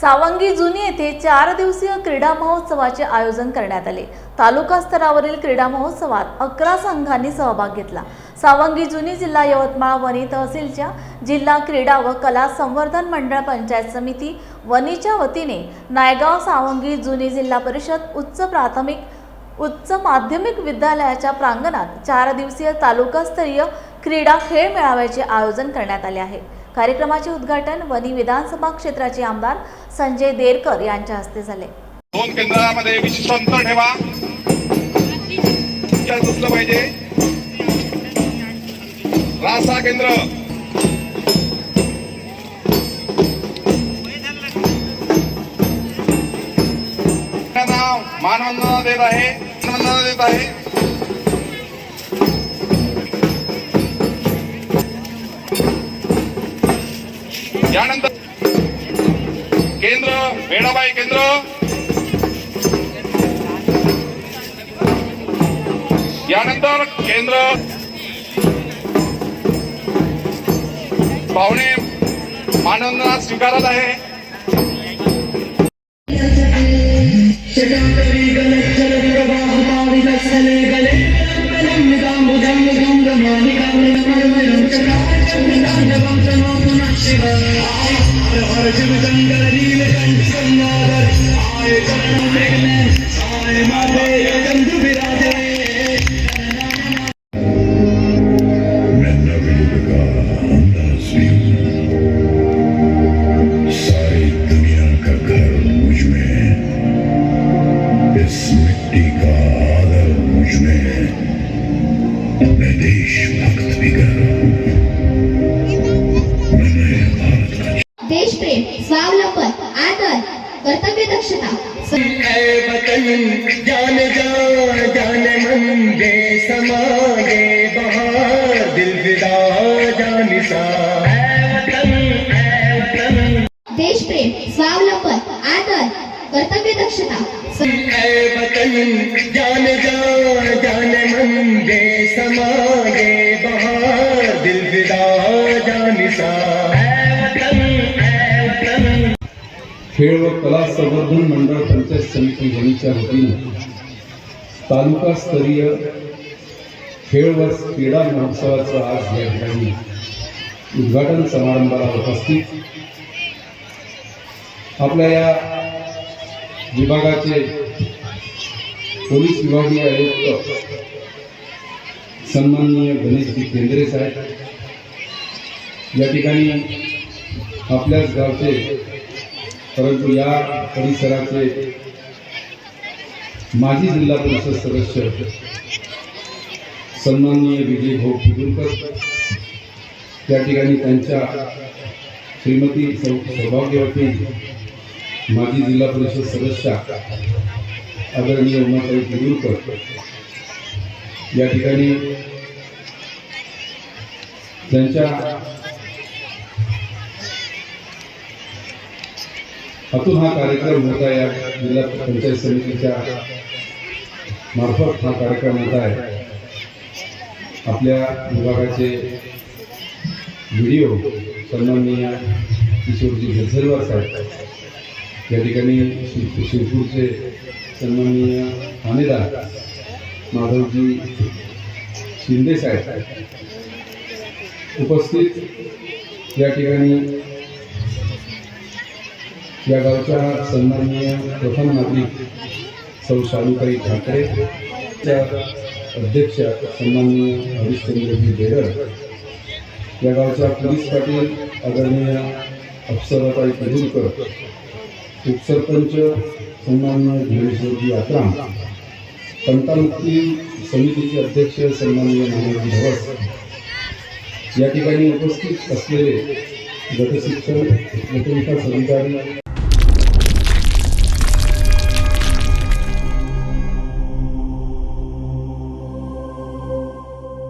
सावंगी जुनी येथे चार दिवसीय क्रीडा महोत्सवाचे आयोजन करण्यात आले. तालुका स्तरावरील क्रीडा महोत्सवात अकरा संघांनी सहभाग घेतला. सावंगी जुनी जिल्हा यवतमाळ वनी तहसीलच्या जिल्हा क्रीडा व कला संवर्धन मंडळ पंचायत समिती वनीच्या वतीने नायगाव सावंगी जुनी जिल्हा परिषद उच्च प्राथमिक उच्च माध्यमिक विद्यालयाच्या प्रांगणात चार दिवसीय तालुकास्तरीय क्रीडा खेळ मेळाव्याचे आयोजन करण्यात आले आहे. कार्यक्रमाचे उद्घाटन वनी विधानसभा क्षेत्राचे आमदार संजय देरकर यांच्या हस्ते झाले. दोन केंद्रामध्ये विशिष्ट अंतर ठेवा. यात असलं पाहिजे. रासा केंद्र. नाव मानवंदना देत आहे देत आहे. यानंतर केंद्र वेडाबाई केंद्र यानंतर केंद्र पाहुणे मानवंदना स्वीकारत आहे Thank you. देश भक्त भी हूं देशप्रेम स्वावलंबन आदर कर्तव्य दक्षता जान जा जान मन ये समा ये बहार दिल विदा जान सा। वतन ऐ स्वावलंबन आदर कर्तव्य दक्षता वतन जान जा जान मन ये समा खेळ व कला संवर्धन मंडळ पंचायत समिती यांच्या वतीने तालुकास्तरीय खेळ व क्रीडा महोत्सवाचं आज या ठिकाणी उद्घाटन समारंभाला उपस्थित आपल्या या विभागाचे पोलीस विभागीय आयुक्त सन्माननीय गणेशजी केंद्रे साहेब या ठिकाणी आपल्याच गावचे परंतु या परिसराचे माजी जिल्हा परिषद सदस्य सन्माननीय विजय भाऊ पिदुरकर या ठिकाणी त्यांच्या श्रीमती सौ सौभाग्यवती माजी जिल्हा परिषद सदस्या आदरणीय उमाताई पिदुरकर या ठिकाणी त्यांच्या हातून हा कार्यक्रम होत आहे. या जिल्हा पंचायत समितीच्या मार्फत हा कार्यक्रम होत आहे. आपल्या विभागाचे व्हिडिओ सन्माननीय किशोरजी गझलवार साहेब. या ठिकाणी शिव शिरपूरचे सन्माननीय ठाणेदार माधवजी शिंदे साहेब. उपस्थित या ठिकाणी या गावच्या सन्माननीय प्रथम नागरिक सौ शालुताई ठाकरे त्या अध्यक्ष सन्माननीय हरिश्चंद्रजी बेरड या गावच्या पोलीस पाटील आदरणीय अप्सराताई पेडुलकर उपसरपंच सन्मान्य ज्ञानेश्वरजी आत्राम तंटामुक्ती समितीचे अध्यक्ष सन्माननीय नानाजी धवस या ठिकाणी उपस्थित असलेले गटशिक्षण गटविकास अधिकारी